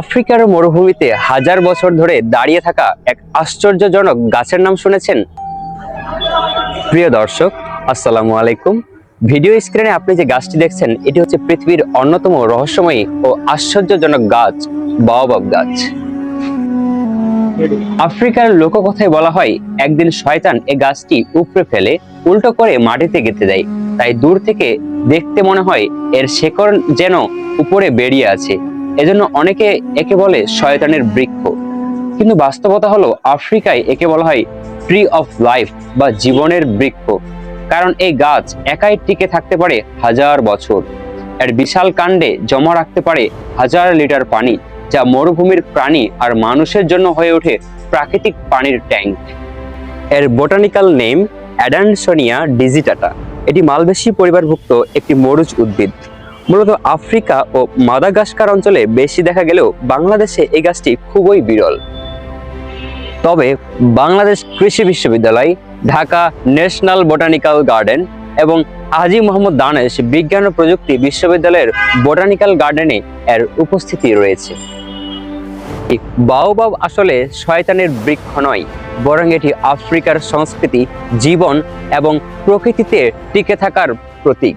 আফ্রিকার মরুভূমিতে হাজার বছর ধরে দাঁড়িয়ে থাকা এক আশ্চর্যজনক গাছের নাম শুনেছেন। প্রিয় দর্শক, আসসালামু আলাইকুম। ভিডিও স্ক্রিনে আপনি যে গাছটি দেখছেন, এটি হচ্ছে পৃথিবীর অন্যতম রহস্যময়ী ও আশ্চর্যজনক গাছ বাওবাব গাছ। আফ্রিকার লোককথায় বলা হয়, একদিন শয়তান এই গাছটি উপড়ে ফেলে, উল্টো করে মাটিতে গেঁথে দেয়। তাই দূর থেকে দেখতে মনে হয়, এর শেকড় যেন উপরে বেরিয়ে আছে। এজন্য অনেকে একে বলে শয়তানের বৃক্ষ। কিন্তু বাস্তবতা হলো আফ্রিকায় একে বলা হয় ট্রি অফ লাইফ বা জীবনের বৃক্ষ। কারণ এই গাছ একাই টিকে থাকতে পারে হাজার বছর। এর বিশাল কাণ্ডে জমা রাখতে পারে হাজার লিটার পানি, যা মরুভূমির প্রাণী আর মানুষের জন্য হয়ে ওঠে প্রাকৃতিক পানির ট্যাঙ্ক। এর বোটানিক্যাল নেম অ্যাডানসোনিয়া ডিজিটাটা। এটি মালবেশি পরিবারভুক্ত একটি মরুজ উদ্ভিদ। মূলত আফ্রিকা ও মাদাগাস্কার অঞ্চলে বেশি দেখা গেলেও বাংলাদেশে এই গাছটি খুবই বিরল। তবে বাংলাদেশ কৃষি বিশ্ববিদ্যালয়, ঢাকা ন্যাশনাল বোটানিক্যাল গার্ডেন এবং আজি মোহাম্মদ দানেশ বিজ্ঞান ও প্রযুক্তি বিশ্ববিদ্যালয়ের বোটানিক্যাল গার্ডেনে এর উপস্থিতি রয়েছে। বাওবাব আসলে শয়তানের বৃক্ষ নয়, বরং এটি আফ্রিকার সংস্কৃতি, জীবন এবং প্রকৃতিতে টিকে থাকার প্রতীক।